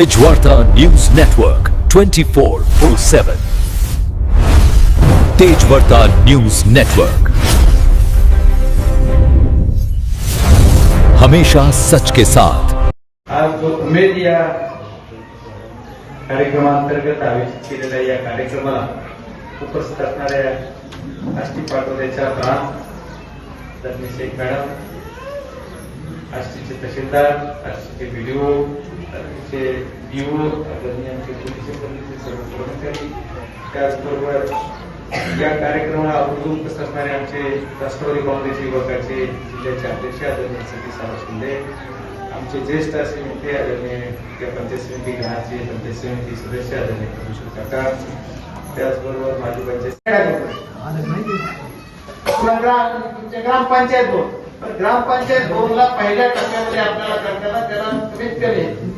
Tejwarta News Network 24/7 Tejwarta News Network. हमेशा सच के साथ। आज उमेद या कार्यक्रमांतर्गत आयोजित या उपस्थित प्राण तहसीलदार, आष्टीचे आष्टीचे डीओ आदरणीय आमचे पोलीस पोलीसचे सर्व कर्मचारी त्याचबरोबर या कार्यक्रमाला आवर्जून असणारे आमचे राष्ट्रवादी काँग्रेस विभागाचे जिल्ह्याचे अध्यक्ष आदरणीय सतीश सावंत शिंदे आमचे ज्येष्ठ असे नेते आदरणीय त्या पंचायत समिती गणाचे पंचायत समिती सदस्य आदरणीय प्रदूषण काका त्याचबरोबर माजी पंचायत ग्रामपंचायत भवन. ग्रामपंचायत भवनला पहिल्या टप्प्यामध्ये आपल्याला करताना त्याला कमीत कमी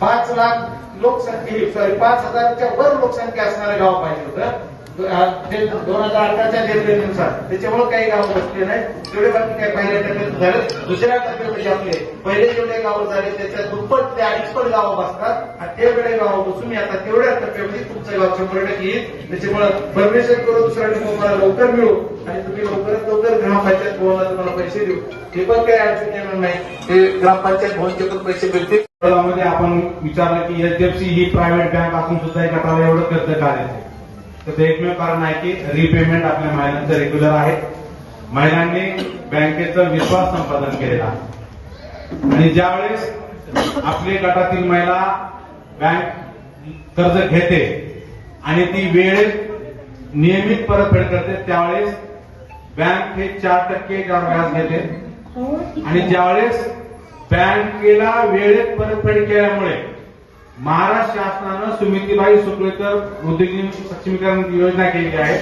पाच लाख लोकसंख्ये सॉरी पाच हजारच्या वर लोकसंख्या असणारं गाव पाहिजे होतं. दोन हजार अठराच्या निर्णयानुसार त्याच्यामुळे काही गाव बसले नाही तेवढे बाकी काही पहिल्या टप्प्यात झाले दुसऱ्या टप्प्यामध्ये आपले पहिले जेवढे गाव झाले त्याच्या दुप्पट ते अडीचपट गावं बसतात. आणि तेवढे गाव बसून आता तेवढ्या टप्प्यामध्ये तुमचं गाव शंभर टक्के येईल. त्याच्यामुळे परमेश्वर करू दुसऱ्या तुम्हाला लवकर मिळू. आणि तुम्ही लवकरात लवकर ग्रामपंचायत भवनला तुम्हाला पैसे देऊ. हे पण काही अडचण येणार नाही. ते ग्रामपंचायत भवनचे पण पैसे मिळतील. मध्ये आपण विचारलं की एचडीएफसी ही प्रायव्हेट बँक असून सुद्धा एका गटाला एवढं कर्ज काढायचं तर ते एकमेव कारण आहे की रिपेमेंट आपल्या महिलांचं रेग्युलर आहे. महिलांनी बँकेचा विश्वास संपादन केलेला आहे. आणि ज्यावेळेस आपली गटातील महिला बँक कर्ज घेते आणि ती वेळेत नियमित परतफेड करते त्यावेळेस बँक हे चार टक्के व्याज घेते. आणि ज्यावेळेस बँकेला वेळेत परतफेड केल्यामुळे महाराष्ट्र शासनानं सुमितीबाई सुकळेकर उद्योजन सक्षमीकरण योजना केली आहे.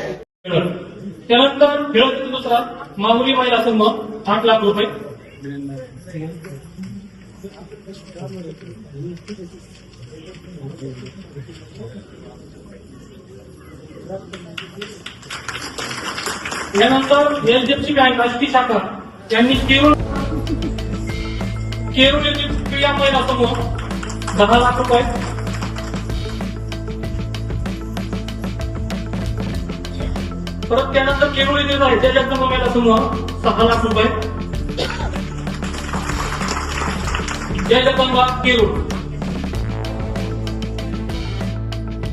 त्यानंतर खेळत दुसरा. मामुली महिला संघ आठ लाख रुपये. यानंतर एचडीएफसी बँक आष्टी शाखा. यांनी केवळ केरूळ येथील क्रिया महिला समूह दहा लाख रुपये. परत त्यानंतर केरूळ येथील आहे त्या जगदंबा महिला समूह सहा लाख रुपये. जय जगदंबा केरूळ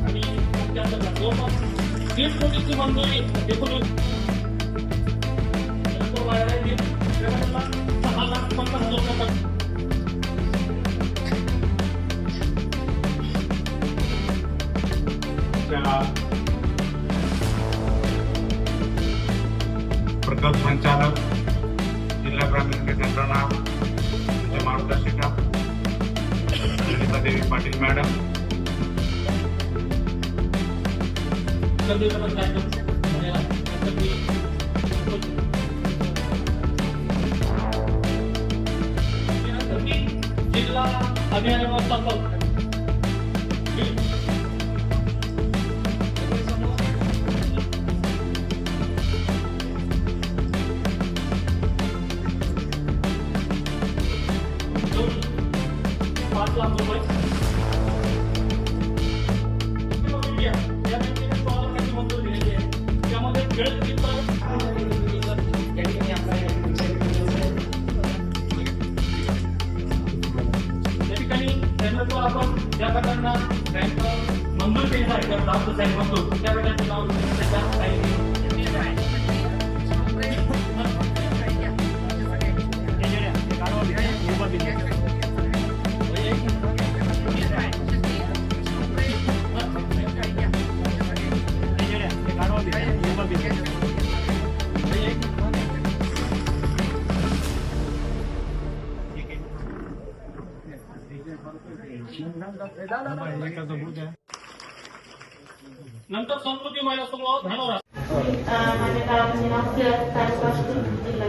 आणि त्यानंतर कोटीची मंजुरी एकोणीस. प्रकल्प संचालक जिल्हा ग्रामीण यंत्रणा त्यांच्या मार्गदर्शिका ललिता देवी पाटील मॅडम. जिल्हा अभियान व्यवस्थापक पाच लाख या बँकेने सोळा लाखाची मंजुरी दिलेली आहे त्यामध्ये खेळ या ठिकाणी त्यांना आपण ज्या गटांना बँक मंजूर केलेला आहे मंजूर त्या गटाचे नाव त्याच्या नंतर संस्कृती महिला समूह धानोरा माझ्या गावाचे नाव जिल्हा